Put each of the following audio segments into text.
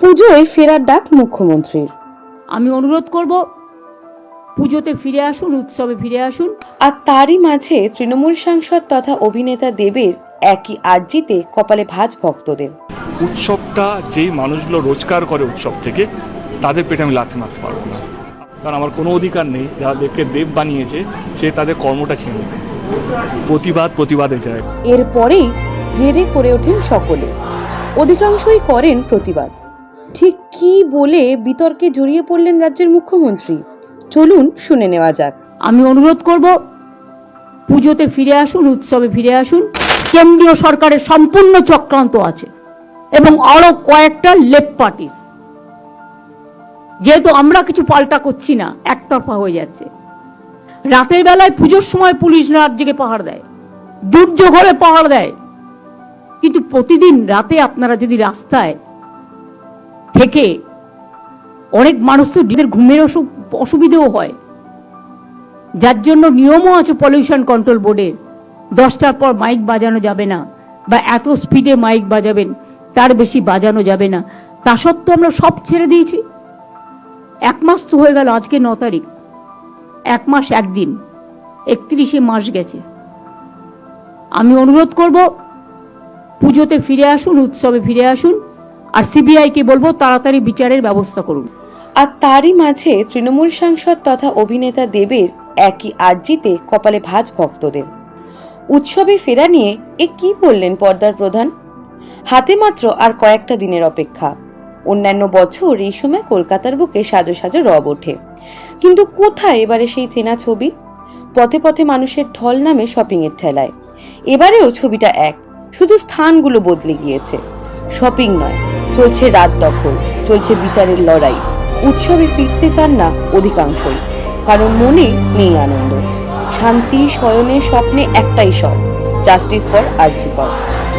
পুজোয় ফেরার ডাক মুখ্যমন্ত্রীর। আমি অনুরোধ করব পুজোতে ফিরে আসুন উৎসবে ফিরে আসুন। আর তারই মাঝে তৃণমূল সাংসদ তথা অভিনেতা দেবের একই আর্জিতে কপালে ভাঁজ ভক্তদের। উৎসবটা যেই মানুষগুলো রোজগার করে উৎসব থেকে তাদের পেটে আমি লাথি মারতে পারব না। কারণ আমার কোনো অধিকার নেই যাদেরকে দেব বানিয়েছে সে তাদের কর্মটা নেবে। প্রতিবাদ প্রতিবাদে যায়। এরপরেই রেড়ে করে ওঠেন সকলে। অধিকাংশই করেন প্রতিবাদ। ঠিক কি বলে বিতর্কে জড়িয়ে পড়লেন রাজ্যের মুখ্যমন্ত্রী? চলুন শুনে নেওয়া যাক। আমি অনুরোধ করব, পুজোতে ফিরে আসুন, উৎসবে ফিরে আসুন। কেন্দ্রীয় সরকারের সম্পূর্ণ চক্রান্ত আছে এবং আরও কয়েকটা লেপ পার্টিস। যেহেতু আমরা কিছু পাল্টা করছি না, একতরফা হয়ে যাচ্ছে। রাতের বেলায় পুজোর সময় পুলিশ রাজ্যকে পাহাড় দেয়, দুর্যোগ হলে পাহাড় দেয়। কিন্তু প্রতিদিন রাতে আপনারা যদি রাস্তায় থেকে অনেক মানুষ তো নিজেদের ঘুমের অসু- অসুবিধেও হয়। যার জন্য নিয়মও আছে পলিউশন কন্ট্রোল বোর্ডের দশটার পর মাইক বাজানো যাবে না বা এত স্পিডে মাইক বাজাবেন, তার বেশি বাজানো যাবে না। তা সত্ত্বেও আমরা সব ছেড়ে দিয়েছি। এক মাস তো হয়ে গেল, আজকে ন তারিখ। এক মাস একদিন। একত্রিশে মাস গেছে। আমি অনুরোধ করব, পুজোতে ফিরে আসুন, উৎসবে ফিরে আসুন। আর সিবিআইকে বলব তাড়াতাড়ি বিচারের ব্যবস্থা করুন। আর তারই মাঝে তৃণমূল সাংসদ তথা অভিনেতা দেবের একই আর্জিতে কপালে ভাঁজ ভক্তদের। উৎসবে ফেরা নিয়ে এ কি বললেন পর্দার প্রধান? হাতে মাত্র আর কয়েকটা দিনের অপেক্ষা। অন্যান্য বছর এই সময় কলকাতার বুকে সাজো সাজো রব ওঠে। কিন্তু কোথায় এবারে সেই চেনা ছবি? পথে পথে মানুষের ঢল নামে শপিং এর ঠেলায়। এবারেও ছবিটা এক। শুধু স্থানগুলো বদলে গিয়েছে। শপিং নয় চলছে রাত দখল, চলছে বিচারের লড়াই। উৎসবে ফিরতে চান না অধিকাংশই, কারণ মনে নেই আনন্দ। শান্তি শয়নে স্বপ্নে একটাই সব জাস্টিস ফর আর্জিকর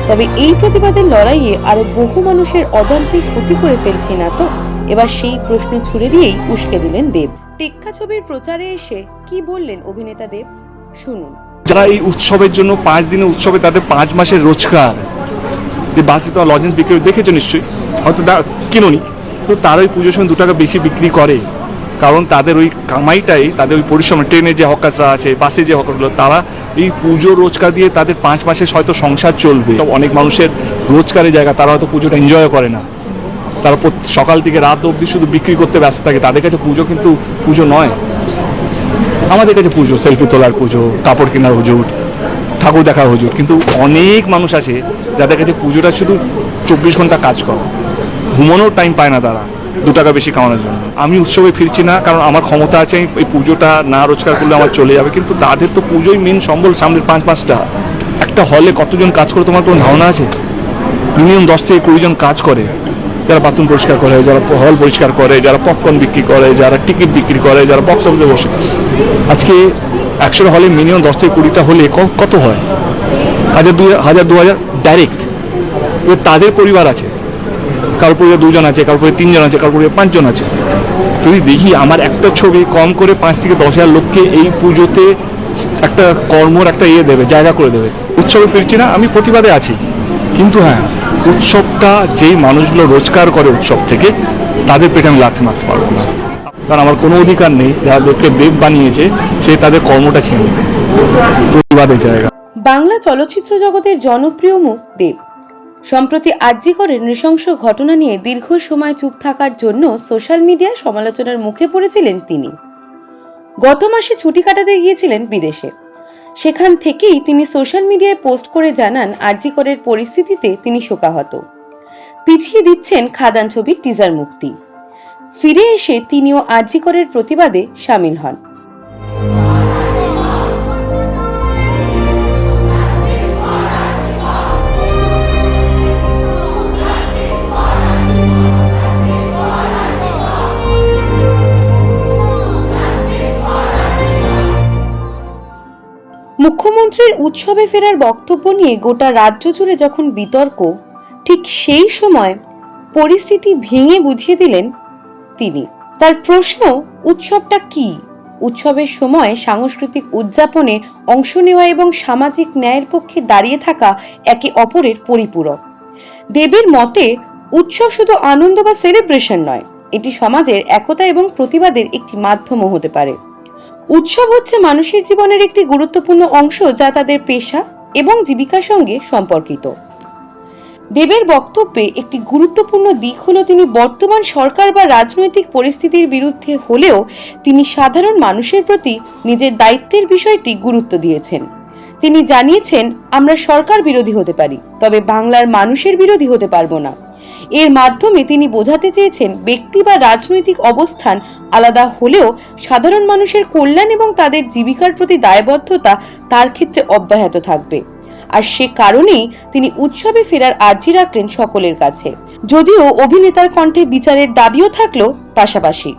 তবে এই প্রতিবাদের লড়াইয়ে আরও বহু মানুষের অজান্তেই ক্ষতি করে ফেলছি না তো এবার সেই প্রশ্ন ছুড়ে দিয়েই উস্কে দিলেন দেব। টেক্কা ছবির প্রচারে এসে কি বললেন অভিনেতা দেব? শুনুন। যারা এই উৎসবের জন্য পাঁচ দিনের উৎসবে তাদের পাঁচ মাসের রোজগার যে বাসে তো লজেন্স বিক্রি দেখেছ নিশ্চয়ই। হয়তো কিনোনি। তো তারা ওই পুজোর সময় দু টাকা বেশি বিক্রি করে। কারণ তাদের ওই কামাইটাই, তাদের ওই পরিশ্রম, ট্রেনে যে হকাররা আছে, বাসে যে হকারগুলো, তারা এই পুজো রোজগার দিয়ে তাদের পাঁচ মাসে হয়তো সংসার চলবে। অনেক মানুষের রোজগারের জায়গা, তারা হয়তো পুজোটা এনজয় করে না। তারা সকাল থেকে রাত অবধি শুধু বিক্রি করতে ব্যস্ত থাকে। তাদের কাছে পুজো কিন্তু পুজো নয়। আমাদের কাছে পুজো সেলফি তোলার পুজো, কাপড় কেনার হুজুর, ঠাকুর দেখার হুজুর। কিন্তু অনেক মানুষ আছে যাদের কাছে পুজোটা শুধু চব্বিশ ঘণ্টা কাজ করা, ঘুমানোর টাইম পায় না তারা, দু টাকা বেশি কামানোর জন্য। আমি উৎসবে ফিরছি না, কারণ আমার ক্ষমতা আছে, আমি এই পুজোটা না রোজগার করলে আমার চলে যাবে, কিন্তু তাদের তো পুজোই মেন সম্বল সামনের পাঁচ, পাঁচটা। একটা হলে কতজন কাজ করে তোমার কোনো ধারণা আছে? মিনিমাম দশ থেকে কুড়ি জন কাজ করে, যারা বাথরুম পরিষ্কার করে, যারা হল পরিষ্কার করে, যারা পপকর্ন বিক্রি করে, যারা টিকিট বিক্রি করে, যারা বক্স অফিসে বসে। আজকে একশো হলে মিনিমাম দশ থেকে কুড়িটা হলে কত হয়? হাজার দুই হাজার দু হাজার ডাইরেক্ট এবার তাদের পরিবার আছে। কারোর পরিবার দুজন আছে, কারোর পরিবার তিনজন আছে, কারোর পরিবার পাঁচজন আছে। যদি দেখি আমার একটা ছবি কম করে পাঁচ থেকে দশ হাজার লোককে এই পুজোতে একটা কর্মর একটা ইয়ে দেবে, জায়গা করে দেবে। উৎসবে ফিরছি না, আমি প্রতিবাদে আছি। কিন্তু হ্যাঁ উৎসবটা যেই মানুষগুলো রোজগার করে উৎসব থেকে, তাদের পেটে আমি লাথি মারতে পারব না। কারণ আমার কোনো অধিকার নেই, যাদেরকে দেব বানিয়েছে, সে তাদের কর্মটা ছিনে প্রতিবাদের জায়গা। বাংলা চলচ্চিত্র জগতের জনপ্রিয় মুখ দেব। সম্প্রতি আর্যিকরের নৃশংস ঘটনা নিয়ে দীর্ঘ সময় চুপ থাকার জন্য সোশ্যাল মিডিয়ায় সমালোচনার মুখে পড়েছিলেন তিনি। গত মাসে ছুটি কাটাতে গিয়েছিলেন বিদেশে। সেখান থেকেই তিনি সোশ্যাল মিডিয়ায় পোস্ট করে জানান আর্যিকরের পরিস্থিতিতে তিনি শোকাহত। পিছিয়ে দিচ্ছেন খাদান ছবির টিজার মুক্তি। ফিরে এসে তিনিও আর্যিকরের প্রতিবাদে সামিল হন। মুখ্যমন্ত্রীর উৎসবে ফেরার বক্তব্য নিয়ে গোটা রাজ্য জুড়ে যখন বিতর্ক, ঠিক সেই সময় পরিস্থিতি ভেঙে বুঝিয়ে দিলেন তিনি। তার প্রশ্ন, উৎসবটা কি? উৎসবের সময় সাংস্কৃতিক উদযাপনে অংশ নেওয়া এবং সামাজিক ন্যায়ের পক্ষে দাঁড়িয়ে থাকা একে অপরের পরিপূরক। দেবের মতে, উৎসব শুধু আনন্দ বা সেলিব্রেশন নয়, এটি সমাজের একতা এবং প্রতিবাদের একটি মাধ্যমও হতে পারে। উৎসব হচ্ছে মানুষের জীবনের একটি গুরুত্বপূর্ণ অংশ যা তাদের পেশা এবং জীবিকার সঙ্গে সম্পর্কিত। দেবের বক্তব্যে একটি গুরুত্বপূর্ণ দিক হলো তিনি বর্তমান সরকার বা রাজনৈতিক পরিস্থিতির বিরুদ্ধে হলেও তিনি সাধারণ মানুষের প্রতি নিজের দায়িত্বের বিষয়টি গুরুত্ব দিয়েছেন। তিনি জানিয়েছেন, আমরা সরকার বিরোধী হতে পারি, তবে বাংলার মানুষের বিরোধী হতে পারব না। এর মাধ্যমে তিনি বোঝাতে চেয়েছেন ব্যক্তি বা রাজনৈতিক অবস্থান আলাদা হলেও সাধারণ মানুষের কল্যাণ এবং তাদের জীবিকার প্রতি দায়বদ্ধতা তার ক্ষেত্রে অব্যাহত থাকবে। আর সে কারণেই তিনি উৎসবে ফেরার আর্জি রাখলেন সকলের কাছে। যদিও অভিনেতার কণ্ঠে বিচারের দাবিও থাকল পাশাপাশি।